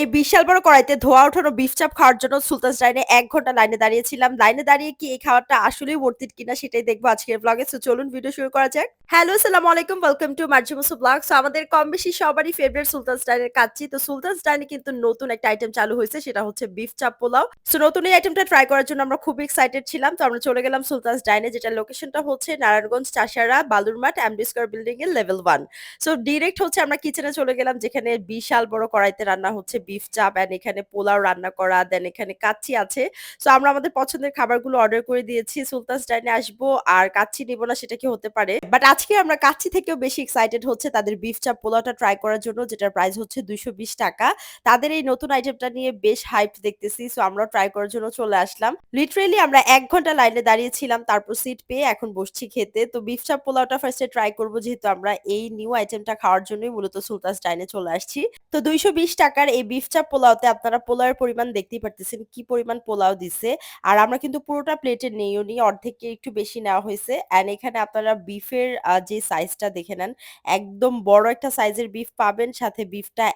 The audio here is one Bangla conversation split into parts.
এই বিশাল বড় কড়াইতে ধোয়া ওঠানো বিফ চাপ খাওয়ার জন্য সুলতানস ডাইনে ১ ঘণ্টা লাইনে দাঁড়িয়েছিলাম। লাইনে দাঁড়িয়ে কি এই খাবারটা আসলেই worth কিনা সেটাই দেখব আজকের ব্লগে। সো চলুন ভিডিও শুরু করা যাক। হ্যালো, আসসালামু আলাইকুম। Welcome to Marji Musa blog. So আমাদের কম বেশি সবারই ফেভারিট সুলতানস ডাইনের কাচ্চি। তো সুলতানস ডাইনে কিন্তু নতুন একটা আইটেম চালু হয়েছে সেটা হচ্ছে বিফ চাপ পোলাও। সো নতুন এই আইটেমটা ট্রাই করার জন্য আমরা খুব এক্সাইটেড ছিলাম। তো আমরা চলে গেলাম সুলতানস ডাইনে যেটার লোকেশনটা হচ্ছে Narayanganj Chashara Balurmath MD square building এর লেভেল ওয়ান সো ডিরেক্ট হচ্ছে আমরা কিচেনে চলে গেলাম যেখানে বিশাল বড় কড়াইতে রান্না হচ্ছে বিফ চাপ অ্যান্ড এখানে পোলাও রান্না করা, দেন এখানে কাচ্চি আছে। সো আমরা আমাদের পছন্দের খাবারগুলো অর্ডার করে দিয়েছি। সুলতানস ডাইনে আসব আর কাচ্চি নিবো না সেটা কি হতে পারে? বাট আজকে আমরা কাচ্চি থেকেও বেশি এক্সাইটেড হচ্ছে তাদের বিফ চাপ পোলাওটা ট্রাই করার জন্য যেটার প্রাইস হচ্ছে ৳২২০ তাদের এই নতুন আইটেমটা নিয়ে বেশ হাইপড দেখতেছি। সো আমরাও ট্রাই করার জন্য চলে আসলাম। লিটারেলি আমরা এক ঘণ্টা লাইনে দাঁড়িয়েছিলাম। তারপর সিট পেয়ে এখন বসছি খেতে। তো বিফ চাপ পোলাওটা ফার্স্টে ট্রাই করব যেহেতু আমরা এই নিউ আইটেমটা খাওয়ার জন্যই মূলত সুলতানস ডাইনে চলে আসছি। তো ৳২২০ র এই বিফ পোলাওতে আপনারা পোলাওয়ের পরিমাণ দেখতেই পারতেছেন কি পরিমাণ পোলাও দিছে। আর আমরা কিন্তু পুরোটা প্লেটে নেইও নি। অর্ধেককে একটু বেশি নেওয়া হয়েছে অ্যান্ড এখানে আপনারা বিফের যে সাইজটা দেখে নেন। একদম বড় একটা সাইজের বিফ পাবেন। সাথে বিফটা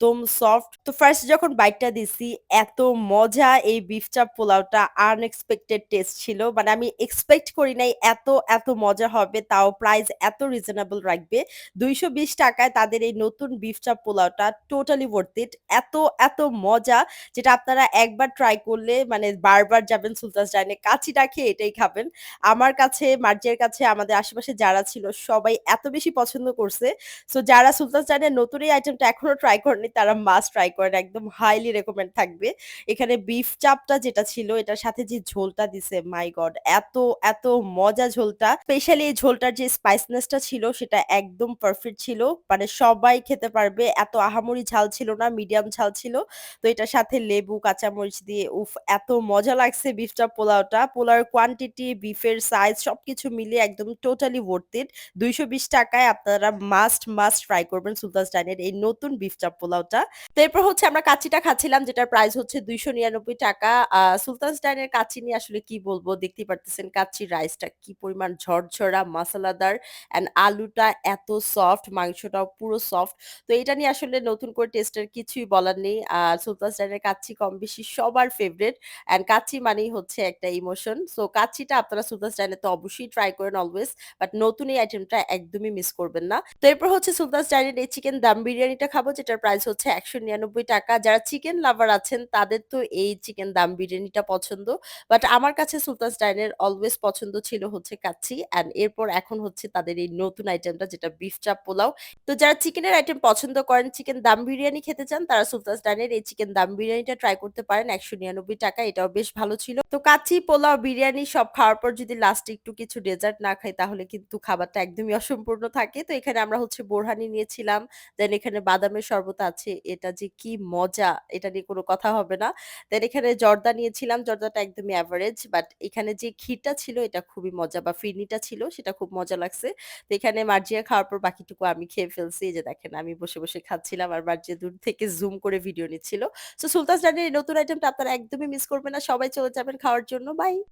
একদম সফট। তো ফার্স্ট যখন বাইটটা দিছি এত মজা এই বিফ চাপ পোলাওটা আনএক্সপেক্টেড টেস্ট ছিল। মানে আমি এক্সপেক্ট করি নাই এত, এত মজা হবে। তাও প্রাইস এত রিজনেবল রাখবে। ৳২২০ টাকায় তাদের এই নতুন বিফ চাপ পোলাওটা টোটালি it এত, এত মজা যেটা আপনারা একবার ট্রাই করলে মানে বারবার যাবেন সুলতাস ডাইনে কাচ্চিটা খেয়ে এটাই খাবেন। আমার কাছে, মার্জিয়ার কাছে, আমাদের আশেপাশে যারা ছিল সবাই এত বেশি পছন্দ করছে। সো যারা সুলতাস ডাইনের নতুন এই আইটেমটা এখনও ট্রাই করেননি তারা মাস্ট ট্রাই করেন। একদম হাইলি রেকমেন্ড থাকবে। এখানে বিফ চাপটা যেটা ছিল এটার সাথে যে ঝোলটা দিছে মাই গড! এত, এত মজা ঝোলটা। স্পেশালি এই ঝোলটার যে স্পাইসনেস টা ছিল সেটা একদম পারফেক্ট ছিল। মানে সবাই খেতে পারবে। এত আহামরি ঝাল ছিল না, মিডিয়াম ঝাল ছিল। তো এটার সাথে লেবু, কাঁচামরিচ দিয়ে উফ! এত মজা লাগছে বিফ চাপ পোলাওটা। পোলাওয়ের কোয়ান্টিটি, বিফের সাইজ সবকিছু মিলিয়ে একদম টোটালি worth it ৳২২০ য় আপনারা মাস্ট, মাস্ট ট্রাই করবেন সুলতানস ডাইনের এই নতুন বিফ চাপ পোলাওটা। তো এরপর হচ্ছে আমরা কাচ্চিটা খাচ্ছিলাম যেটার প্রাইস হচ্ছে ৳২৯৯ আ সুলতানস ডাইনের কাচ্চি নিয়ে আসলে কি বলব? দেখতেই পারতেছেন কাচ্চির রাইসটা কি পরিমাণ ঝরঝরা, মসলাদার অ্যান্ড আলুটা এত সফট, মাংসটাও পুরো সফট। তো এটা নিয়ে আসলে নতুন করে টেস্টের কিছুই বলার নেই। আর সুলতানস ডাইনের কাচ্চি কম বেশি সবার ফেভারিট। অ্যান্ড কাচ্চি মানেই হচ্ছে একটা ইমোশন। সো কাচ্চিটা আপনারা সুলতানস ডাইনে তো অবশ্যই ট্রাই করেন অলওয়েজ। বাট নতুন এই আইটেমটা একদমই মিস করবেন না। তো এরপর হচ্ছে সুলতানস ডাইনের এই চিকেন দাম বিরিয়ানিটা খাব যেটার প্রাইস হচ্ছে ৳১৯৯ যারা চিকেন লাভার আছেন তাদের তো এই চিকেন দাম বিরিয়ানিটা পছন্দ। বাট আমার কাছে সুলতানস ডাইনের অলওয়েজ পছন্দ ছিল হচ্ছে কাচ্চি। অ্যান্ড এরপর এখন হচ্ছে তাদের এই নতুন আইটেমটা যেটা বিফ চাপ পোলাও। তো যারা চিকেনের আইটেম পছন্দ করেন, চিকেন দাম বিরিয়ানি খেতে চান তারা সুলতানস ডাইনের এই চিকেন দাম বিরিয়ানিটা ট্রাই করতে পারেন ৳১৯৯ এটাও বেশ ভালো ছিল। তো কাচ্চি, পোলাও, বিরিয়ানি সব খাওয়ার পর যদি লাস্টে একটু কিছু ডেজার্ট না খাই তাহলে কিন্তু খাবারটা একদমই অসম্পূর্ণ থাকে। তো এখানে আমরা হচ্ছে বোরহানি নিয়েছিলাম। দেন এখানে বাদামের শরবত আছে। এটা যে কি মজা! এটা নিয়ে কোনো কথা হবে না। দেন এখানে জর্দা নিয়েছিলাম। জর্দাটা একদমই অ্যাভারেজ বাট এখানে যে ক্ষীরটা ছিল এটা খুবই মজা বা ফিরনিটা ছিল সেটা খুব মজা লাগছে। তো এখানে মার্জিয়া খাওয়ার পর বাকিটুকু আমি খেয়ে ফেলছি। যে দেখেন আমি বসে, বসে খাচ্ছিলাম আর মার্জিয়া দূর থেকে জুম করে ভিডিও নিচ্ছিল। সো সুলতানস ডাইনের এই নতুন আইটেমটা আপনারা একদমই মিস করবেন না। সবাই চলে যাবেন খাওয়ার জন্য। বাই।